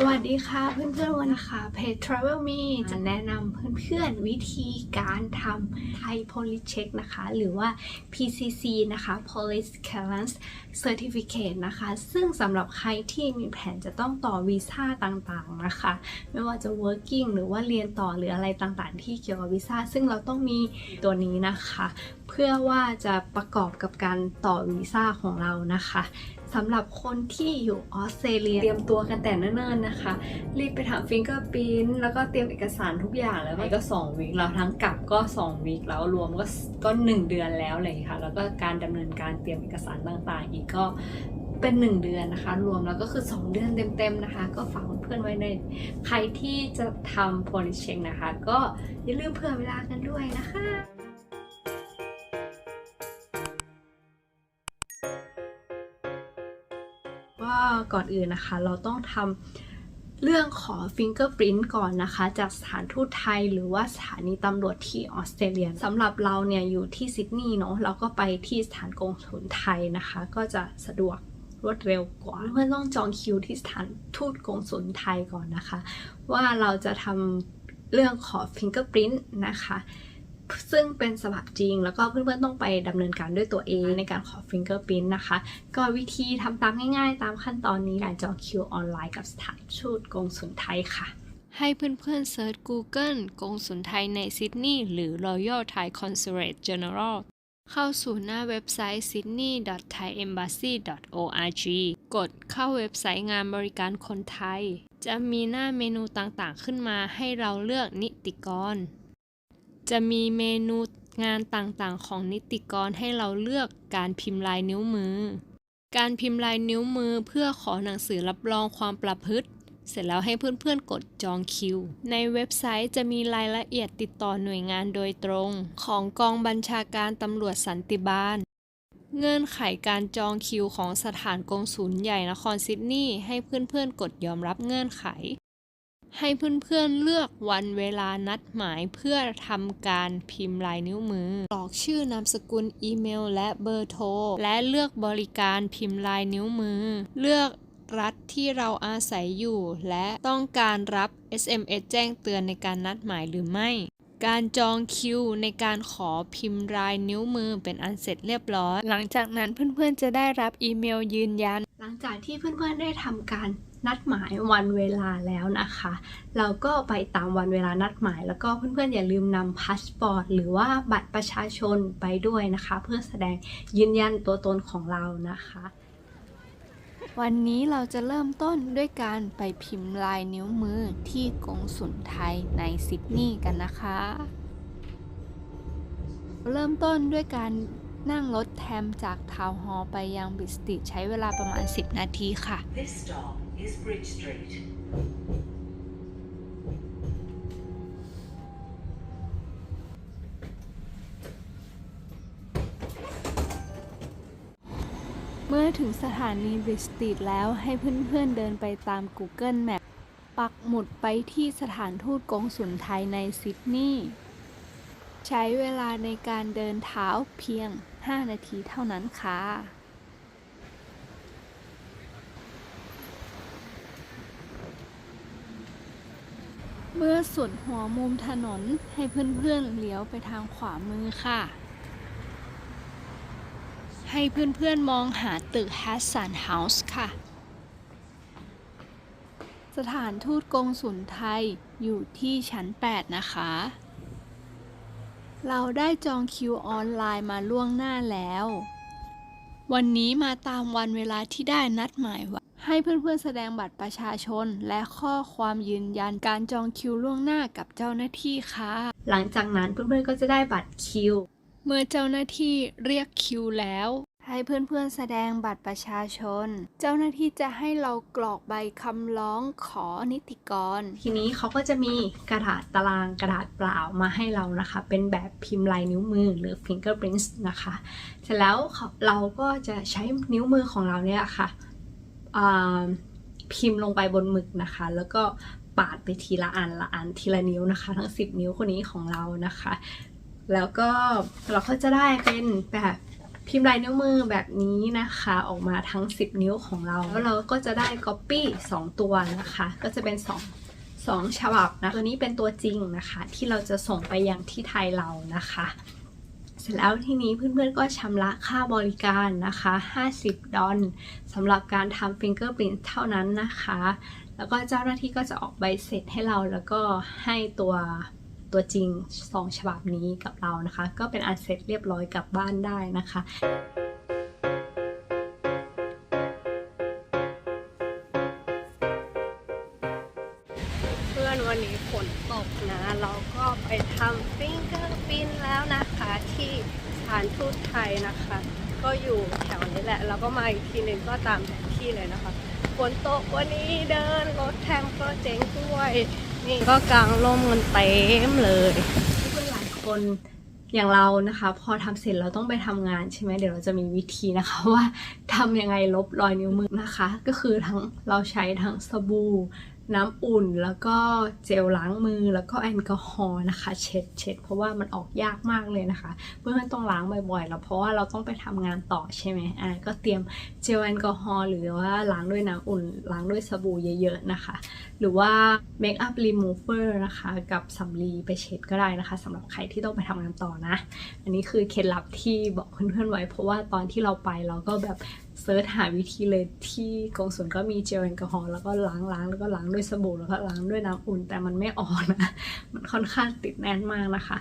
สวัสดีค่ะเพื่อนๆวันนะคะเพจ Travel Me จะแนะนำเพื่อนๆวิธีการทำไทย Police Check นะคะ หรือว่า PCC นะคะ Police Clearance Certificate นะคะ ซึ่งสำหรับใครที่มีแผนจะต้องต่อวีซ่าต่างๆนะคะ ไม่ว่าจะ working หรือว่าเรียนต่อหรืออะไรต่างๆ ที่เกี่ยวกับวีซ่า ซึ่งเราต้องมีตัวนี้นะคะ เพื่อว่าจะประกอบกับการต่อวีซ่าของเรานะคะ สำหรับคนที่อยู่ออสเตรเลียเตรียมตัวกันแต่เนิ่นๆนะคะ รีบไปทำฟิงเกอร์พิ้นแล้วก็เตรียมเอกสารทุกอย่างแล้วก็ 2 วีคเราทั้งกลับก็ 2 วีคแล้วรวมก็ก็1เดือนแล้วเลยค่ะ แล้วก็การดำเนินการเตรียมเอกสารต่างๆ อีกก็เป็น 1 เดือนนะคะ รวมแล้วก็คือ 2 เดือนเต็มๆนะคะ ก็ฝากเพื่อนๆไว้ในใครที่จะทำโพลิเช็คนะคะ ก็อย่าลืมเผื่อเวลากันด้วยนะคะ ก่อนอื่นนะคะ เราต้องทำเรื่องขอ Fingerprint ก่อนนะคะ จากสถานทูตไทยหรือว่าสถานีตำรวจที่ออสเตรเลียสำหรับเราเนี่ยอยู่ที่ซิดนีย์เนาะเราก็ไปที่สถานกงสุลไทยนะคะ ก็จะสะดวกรวดเร็วกว่าเพื่อนต้องจองคิวที่สถานทูตกงสุลไทยก่อนนะคะ ว่าเราจะทำเรื่องขอ Fingerprint นะคะ ซึ่งเป็นฉบับจริง แล้วก็เพื่อนๆต้องไปดำเนินการด้วยตัวเองในการขอ Fingerprint นนะคะ ก็วิธีทำตามง่ายๆ ตามขั้นตอนนี้การจองคิวออนไลน์กับสถานทูตกงสุลไทยค่ะ ให้เพื่อนๆเซิร์ช Google กงสุลไทยในซิดนีย์หรือ Royal Thai Consulate General เข้าสู่หน้าเว็บไซต์ sydney.thaiembassy.org กดเข้าเว็บไซต์งานบริการคนไทย จะมีหน้าเมนูต่างๆขึ้นมาให้เราเลือกนิติกร จะมีเมนูงานต่างๆ ของนิติกรให้เราเลือกการพิมพ์ลายนิ้วมือ การพิมพ์ลายนิ้วมือเพื่อขอหนังสือรับรองความประพฤติ เสร็จแล้วให้เพื่อนๆ กดจองคิว ในเว็บไซต์จะมีรายละเอียดติดต่อหน่วยงานโดยตรง ของกองบัญชาการตำรวจสันติบาล เงื่อนไขการจองคิวของสถานกงศูนย์ใหญ่นครซิดนีย์ให้เพื่อนๆ กดยอมรับเงื่อนไข ให้เพื่อนๆเลือกวันเวลานัดหมายเพื่อทำการพิมพ์ลายนิ้วมือ กรอกชื่อนามสกุลอีเมล และเบอร์โทร และเลือกบริการพิมพ์ลายนิ้วมือ เลือกรัฐที่เราอาศัยอยู่ และต้องการรับ SMS แจ้งเตือนในการนัดหมายหรือไม่ การจองคิวในการขอพิมพ์ลายนิ้วมือเป็นอันเสร็จเรียบร้อย หลังจากนั้นเพื่อนๆจะได้รับอีเมลยืนยัน หลังจากที่เพื่อนๆได้ทำการ นัดหมายวันเวลาแล้วนะคะ เราก็ไปตามวันเวลานัดหมาย แล้วก็เพื่อนๆอย่าลืมนำพาสปอร์ตหรือว่าบัตรประชาชนไปด้วยนะคะ เพื่อแสดงยืนยันตัวตนของเรานะคะ วันนี้เราจะเริ่มต้นด้วยการไปพิมพ์ลายนิ้วมือที่กงสุลไทยในซิดนีย์กันนะคะ เริ่มต้นด้วยการนั่งรถแทมจากทาวน์ฮอลล์ไปยังบิสติใช้เวลาประมาณ 10 นาทีค่ะ This stop is Bridge Street. เมื่อถึงสถานีบริสตีดแล้วให้เพื่อนๆเดินไปตาม Google Map ปักหมุดไปที่สถานทูตกงสุลไทยในซิดนีย์ใช้เวลาในการเดินเท้าเพียง 5 นาทีเท่านั้นค่ะ เมื่อสุดหัวมุมถนนให้เพื่อนๆเลี้ยวไปทางขวามือค่ะ ให้เพื่อนๆมองหาตึก Hassan House ค่ะ สถานทูตกงสุลไทยอยู่ที่ชั้น 8 นะคะ เราได้จองคิวออนไลน์มาล่วงหน้าแล้ว วันนี้มาตามวันเวลาที่ได้นัดหมายไว้ ให้เพื่อนๆแสดงบัตรประชาชน และข้อความยืนยันการจองคิวล่วงหน้ากับเจ้าหน้าที่ค่ะ หลังจากนั้นเพื่อนๆก็จะได้บัตรคิว เมื่อเจ้าหน้าที่เรียกคิวแล้ว ให้เพื่อนๆแสดงบัตรประชาชน เจ้าหน้าที่จะให้เรากรอกใบคำร้องขอนิติกร ทีนี้เขาก็จะมีกระดาษตารางกระดาษเปล่ามาให้เรานะคะ เป็นแบบพิมพ์ลายนิ้วมือหรือ fingerprints นะคะ เสร็จแล้วเขาเราก็จะใช้นิ้วมือของเราเนี่ยค่ะอ่า พิมพ์ลงไปบนหมึกนะคะ แล้วก็ปาดไปทีละอันละอันทีละนิ้วนะคะ ทั้ง 10 นิ้วคนนี้ของเรานะคะ แล้วก็เราก็จะได้เป็นแบบพิมพ์ลายนิ้วมือแบบนี้นะคะออกมาทั้ง 10 นิ้วของเรา แล้วเราก็จะได้ Copy 2 ตัวนะคะ ก็จะเป็น 2 2 ฉบับนะ ตัวนี้เป็นตัวจริงนะคะ ที่เราจะส่งไปยังที่ไทยเรานะคะ เสร็จแล้วทีนี้เพื่อนๆก็ชำระค่าบริการนะคะ 50 ดอลสำหรับการทำ Fingerprint เท่านั้นนะคะ แล้วก็เจ้าหน้าที่ก็จะออกใบเสร็จให้เราแล้วก็ให้ตัวตัวจริง2ฉบับนี้กับเรานะคะ ก็เป็นอันเสร็จเรียบร้อยกลับบ้านได้นะคะ พื่อนวันนี้ฝนตกนะ เราก็ไปทำฟิงเกอร์ปินแล้วนะคะ ที่สถานทูตไทยนะคะ ก็อยู่แถวนี้แหละเราก็มาอีกทีหนึ่งก็ตามแผนที่เลยนะคะฝนตกวันนี้เดินรถแทมก็เจ๊งด้วย นี่ก็กางร่มกันเต็มเลยเพื่อนหลายคนอย่างเรานะคะ พอทำเสร็จเราต้องไปทำงานใช่ไหมเดี๋ยวเราจะมีวิธีนะคะว่าทำยังไงลบรอยนิ้วมือนะคะ ก็คือทั้งเราใช้ทั้งสบู่ น้ำอุ่นแล้วก็เจลล้างมือแล้วก็แอลกอฮอล์นะคะ เช็ดเช็ดเพราะว่ามันออกยากมากเลยนะคะ เพื่อนๆต้องล้างบ่อยๆแล้วเพราะว่าเราต้องไปทำงานต่อใช่ไหมอ่าก็เตรียมเจลแอลกอฮอล์หรือว่าล้างด้วยน้ำอุ่น ล้างด้วยสบู่เยอะๆนะคะ หรือว่าเมคอัพรีมูเวอร์นะคะกับสำลีไปเช็ดก็ได้นะคะสำหรับใครที่ต้องไปทำงานต่อนะ อันนี้คือเคล็ดลับที่บอกเพื่อนๆไว้ เพราะว่าตอนที่เราไปเราก็แบบ เซิร์ชหาวิธีเลยที่กองสุนก็มีเจลแอลกอฮอล์แล้วก็ล้างล้างแล้วก็ล้างด้วยสบู่แล้วก็ล้างด้วยน้ำอุ่น แต่มันไม่ออกนะ มันค่อนข้างติดแน่นมากนะคะ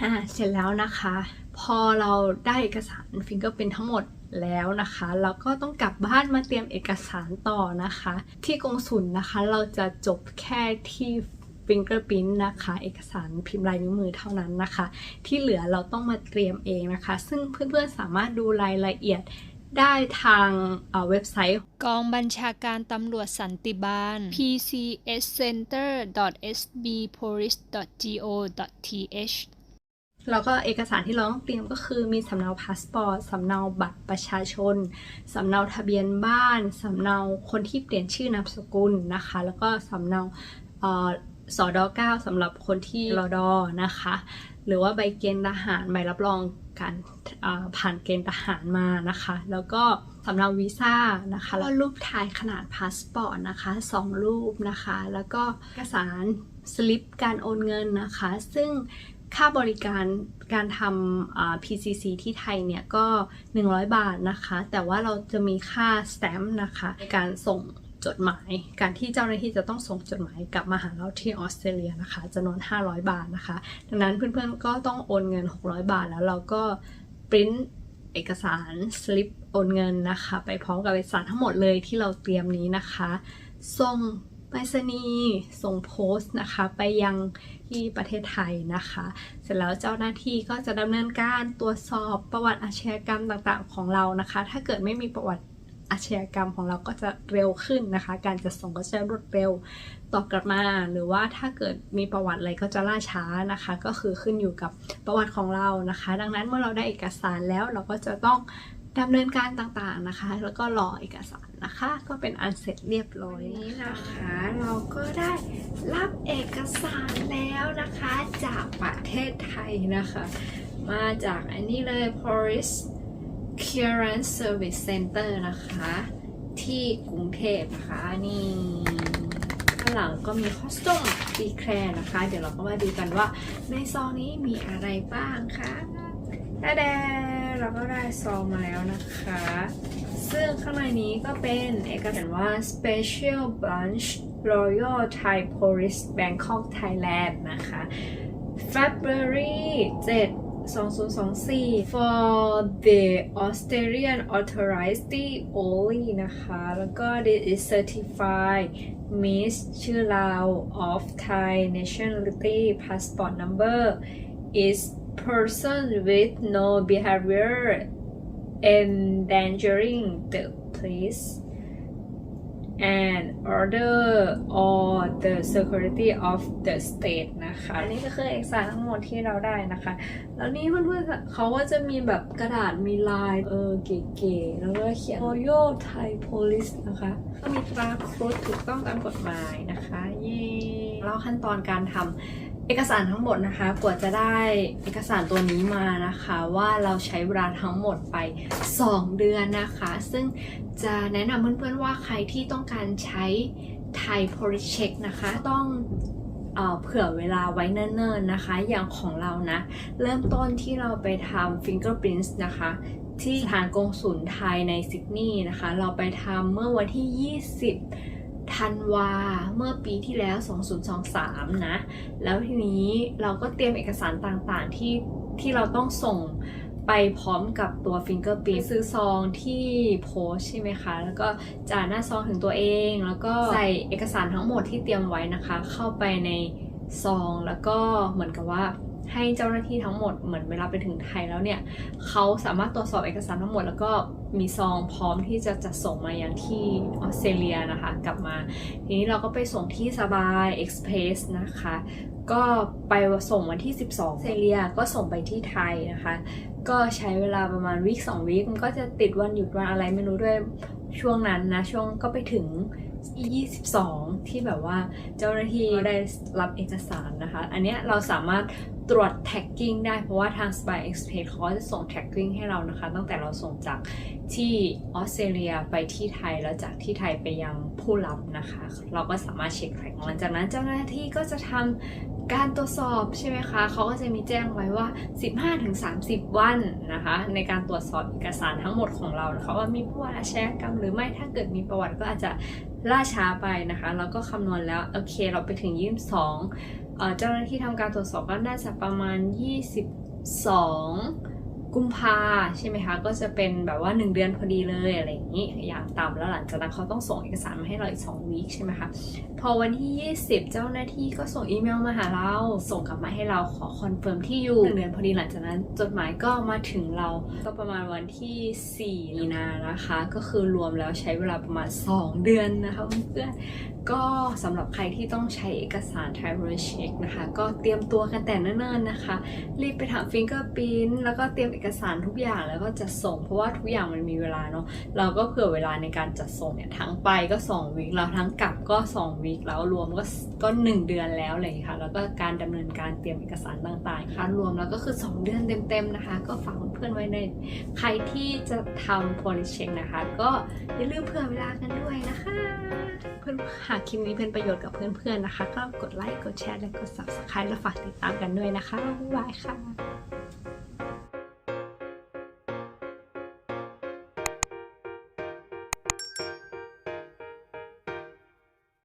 อ่าเสร็จแล้วนะคะ พอเราได้เอกสารฟิงเกอร์เป็นทั้งหมดแล้วนะคะเราก็ต้องกลับบ้านมาเตรียมเอกสารต่อนะคะ ที่กองสุนนะคะเราจะจบแค่ที่ fingerprint นะคะ เอกสารพิมพ์ลายนิ้วมือเท่านั้นนะคะ ที่เหลือเราต้องมาเตรียมเองนะคะ ซึ่งเพื่อนๆสามารถดูรายละเอียด ได้ทางเอ่อเว็บไซต์ กองบัญชาการตำรวจสันติบาล pcscenter.sbpolice.go.th แล้วก็เอกสารที่เราต้องเตรียมก็คือมีสำเนาพาสปอร์ต สำเนาบัตรประชาชน สำเนาทะเบียนบ้าน สำเนาคนที่เปลี่ยนชื่อนามสกุลนะคะ แล้วก็สำเนาเอ่อ สอดอ9สำหรับคนที่รอดอนะคะ หรือว่าใบเกณฑ์ทหารใบรับรองการผ่านเกณฑ์ทหารมานะคะ แล้วก็สำเนาวีซ่านะคะแล้วรูปถ่ายขนาดพาสปอร์ตนะคะสองรูปนะคะ แล้วก็เอกสารสลิปการโอนเงินนะคะ ซึ่งค่าบริการการทำ PCC ที่ไทยเนี่ยก็ 100 บาทนะคะ แต่ว่าเราจะมีค่าสแตมป์นะคะในการส่ง จดหมาย การที่เจ้าหน้าที่จะต้องส่งจดหมายกลับมาหาเราที่ออสเตรเลียนะคะจำนวน 500 บาทนะคะ ดังนั้นเพื่อนๆก็ต้องโอนเงิน 600 บาท แล้วเราก็ปริ้นเอกสารสลิปโอนเงินนะคะ ไปพร้อมกับเอกสารทั้งหมดเลยที่เราเตรียมนี้นะคะส่งไปรษณีย์ส่งโพสต์นะคะ ไปยังที่ประเทศไทยนะคะ เสร็จแล้วเจ้าหน้าที่ก็จะดำเนินการตรวจสอบประวัติอาชญากรรมต่างๆ ของเรานะคะ ถ้าเกิดไม่มีประวัติ อาชญากรรมของเราก็จะเร็วขึ้นนะคะ การจะส่งก็จะรวดเร็วตอบกลับมา หรือว่าถ้าเกิดมีประวัติอะไรก็จะล่าช้านะคะ ก็คือขึ้นอยู่กับประวัติของเรานะคะ ดังนั้นเมื่อเราได้เอกสารแล้วเราก็จะต้องดำเนินการต่างๆนะคะ แล้วก็รอเอกสารนะคะ ก็เป็นอันเสร็จเรียบร้อยนี้นะคะ เราก็ได้รับเอกสารแล้วนะคะจากประเทศไทยนะคะ มาจากอันนี้เลย Police Clearance Service Center นะคะ ที่กรุงเทพนะคะ นี่ข้างหลังก็มีคอสตูมดีแคลนะคะ เดี๋ยวเราก็มาดูกันว่าในซองนี้มีอะไรบ้างคะตาแดเราก็ได้ซองมาแล้วนะคะ ซึ่งข้างในนี้ก็เป็นเอกสารว่า Special Branch Royal Thai Police Bangkok Thailand นะคะ February 7 2024 for the Australian authority only นะคะ แล้วก็ this is certified Miss ชื่อเรา of Thai nationality passport number is person with no behavior endangering the peace And order or the security of the state นะคะ อันนี้ก็คือเอกสารทั้งหมดที่เราได้นะคะ แล้วนี่เพื่อนๆเขาก็จะมีแบบกระดาษมีลายเออเก๋ๆ แล้วก็เขียน Royal Thai Police นะคะก็มีตราครุฑถูกต้องตามกฎหมายนะคะ เย่แล้วขั้นตอนการทำ เอกสารทั้งหมดนะคะกว่าจะได้เอกสารตัวนี้มานะคะ ว่าเราใช้เวลาทั้งหมดไป 2 เดือนนะคะ ซึ่งจะแนะนำเพื่อนๆว่าใครที่ต้องการใช้ไทย police check นะคะ ต้องเอเผื่อเวลาไว้เนิ่นๆนะคะ อย่างของเรานะ เริ่มต้นที่เราไปทำ fingerprints นะคะ ที่สถานกงสุลไทยในซิดนีย์นะคะ เราไปทำเมื่อวันที่ 20 ธันวาเมื่อปีที่แล้ว 2023 นะ แล้วทีนี้เราก็เตรียมเอกสารต่างๆที่ที่เราต้องส่งไปพร้อมกับตัว Fingerprint ซื้อซองที่โพสใช่ไหมคะ แล้วก็จ่าหน้าซองถึงตัวเอง แล้วก็ใส่เอกสารทั้งหมดที่เตรียมไว้นะคะ เข้าไปในซองแล้วก็เหมือนกับว่า ให้เจ้าหน้าที่ทั้งหมดเหมือนเวลาไปถึงไทยแล้วเนี่ยเขาสามารถตรวจสอบเอกสารทั้งหมด แล้วก็มีซองพร้อมที่จะจัดส่งมายังที่ออสเตรเลียนะคะ กลับมาทีนี้เราก็ไปส่งที่สบายเอ็กซ์เพรสนะคะ ก็ไปส่งวันที่ 12ออสเตรเลียก็ส่งไปที่ไทยนะคะ ก็ใช้เวลาประมาณวีคสองวีคมันก็จะติดวันหยุดวันอะไรไม่รู้ด้วยช่วงนั้นนะ ช่วงก็ไปถึง 22 ที่แบบว่าเจ้าหน้าที่ได้รับเอกสารนะคะ อันเนี้ยเราสามารถ ตรวจแท็กกิ้งได้เพราะว่าทาง Spy Express เขาจะส่งแท็กกิ้งให้เรานะคะ ตั้งแต่เราส่งจากที่ออสเตรเลียไปที่ไทยแล้วจากที่ไทยไปยังผู้รับนะคะ เราก็สามารถเช็คแท็กหลังจากนั้นเจ้าหน้าที่ก็จะทำการตรวจสอบใช่ไหมคะเขาก็จะมีแจ้งไว้ว่า 15-30 วันนะคะ ในการตรวจสอบเอกสารทั้งหมดของเรานะคะว่ามีประวัติอาชญากรรมหรือไม่ถ้าเกิดมีประวัติก็อาจจะ ล่าช้าไปนะคะแล้วก็คำนวณแล้ว โอเค เราไปถึง 22เอ่อเจ้าหน้าที่ทำการตรวจสอบก็น่าจะประมาณ 22 กุมภาใช่ไหมคะ ก็จะเป็นแบบว่า 1 เดือนพอดีเลยอะไรอย่างนี้อย่างต่ำแล้วหลังจากนั้นเขาต้องส่งเอกสารมาให้เราอีก2วีคใช่ไหมคะ พอวันที่ 20 เจ้าหน้าที่ก็ส่งอีเมลมาหาเรา ส่งกลับมาให้เราขอคอนเฟิร์มที่อยู่หนึ่งเดือนพอดีหลังจากนั้น จดหมายก็มาถึงเราก็ประมาณวันที่ 4 มีนานะคะ ก็คือรวมแล้วใช้เวลาประมาณ 2 เดือนนะคะเพื่อนก็สำหรับใครที่ต้องใช้เอกสาร t y r o check นะคะ ก็เตรียมตัวกันแต่เนิ่นๆนะคะ รีบไปทำ fingerprint แล้วก็เตรียมอกสารทุกอย่างแล้วก็จะส่ง เพราะว่าทุกอย่างมันมีเวลาเนาะเราก็เผื่อเวลาในการจัดส่งเนี่ยทั้งไปก็2วีคแล้วทั้งกลับก็2วีคแล้วรวมก็ก็ 1 เดือนแล้วเลยค่ะ แล้วก็การดำเนินการเตรียมเอกสารต่างๆค่ะรวมแล้วก็คือ 2 เดือนเต็มๆนะคะ ก็ฝากเพื่อนๆไว้ในใครที่จะทำ police check นะคะ ก็อย่าลืมเผื่อเวลากันด้วยนะคะเพื่อนหากคลิปนี้เป็นประโยชน์กับเพื่อนๆนะคะ ก็กดไลค์กดแชร์และกด subscribe และฝากติดตามกันด้วยนะคะบ๊ายบายค่ะ